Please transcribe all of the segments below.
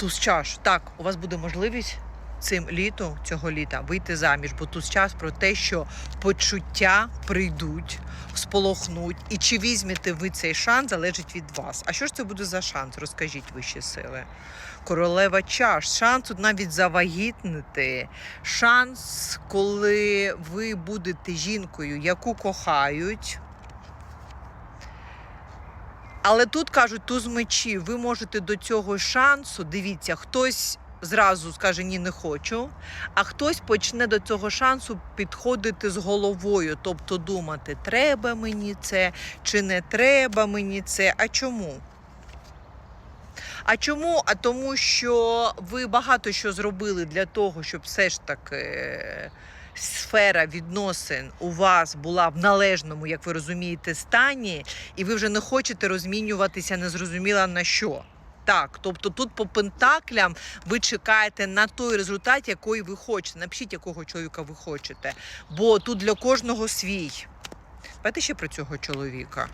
Туз чаш. Так, у вас буде можливість цим літом, цього літа вийти заміж, бо туз час про те, що почуття прийдуть, сполохнуть. І чи візьмете ви цей шанс, залежить від вас. А що ж це буде за шанс? Розкажіть вищі сили. Королева чаш, шанс тут навіть завагітнити, шанс, коли ви будете жінкою, яку кохають. Але тут кажуть, туз мечів, ви можете до цього шансу, дивіться, хтось зразу скаже ні, не хочу, а хтось почне до цього шансу підходити з головою, тобто думати, треба мені це чи не треба мені це. А чому? А чому? А тому, що ви багато що зробили для того, щоб все ж таки сфера відносин у вас була в належному, як ви розумієте, стані, і ви вже не хочете розмінюватися незрозуміло на що. Так, тобто тут по пентаклям ви чекаєте на той результат, який ви хочете. Напишіть, якого чоловіка ви хочете. Бо тут для кожного свій. Давайте ще про цього чоловіка.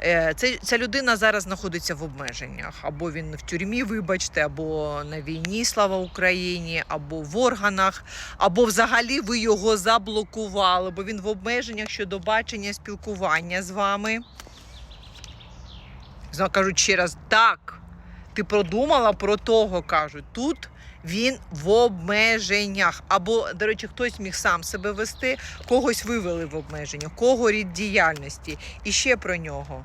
Е, Це, ця людина зараз знаходиться в обмеженнях. Або він в тюрмі, вибачте, або на війні, слава Україні, або в органах, або взагалі ви його заблокували, бо він в обмеженнях щодо бачення спілкування з вами. Знову кажуть ще раз, так, ти продумала про того, кажуть, тут він в обмеженнях. Або, до речі, хтось міг сам себе вести, когось вивели в обмеження, кого рід діяльності. І ще про нього.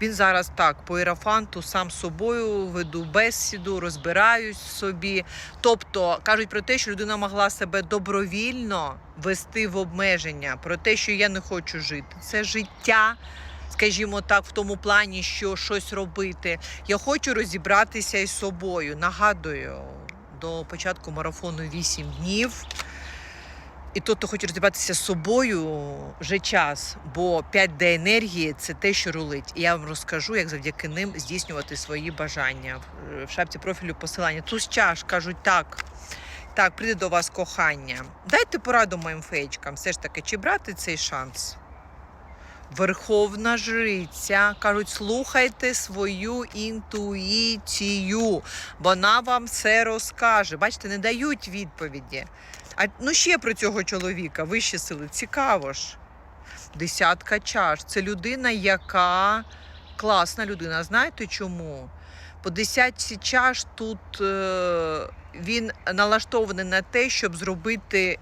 Він зараз так, по ірафанту сам собою веду бесіду, розбираюсь собі. Тобто кажуть про те, що людина могла себе добровільно вести в обмеження, про те, що я не хочу жити. Це життя, скажімо так, в тому плані, що щось робити. Я хочу розібратися із собою. Нагадую, до початку марафону 8 днів. І той, хто хоче розібратися з собою, вже час, бо 5D енергії це те, що рулить. І я вам розкажу, як завдяки ним здійснювати свої бажання. В- В шапці профілю посилання. Туз чаш кажуть так. Так, прийде до вас кохання. Дайте пораду моїм феєчкам, все ж таки, чи брати цей шанс? Верховна жриця кажуть, слухайте свою інтуїцію, вона вам все розкаже. Бачите, не дають відповіді. А ну ще про цього чоловіка, вищі сили, цікаво ж. Десятка чаш. Це людина, яка класна людина. Знаєте чому? По десятці чаш тут е, він налаштований на те, щоб зробити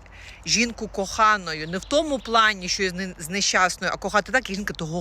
жінку коханою. Не в тому плані, що з нещасною, а кохати так, як жінка того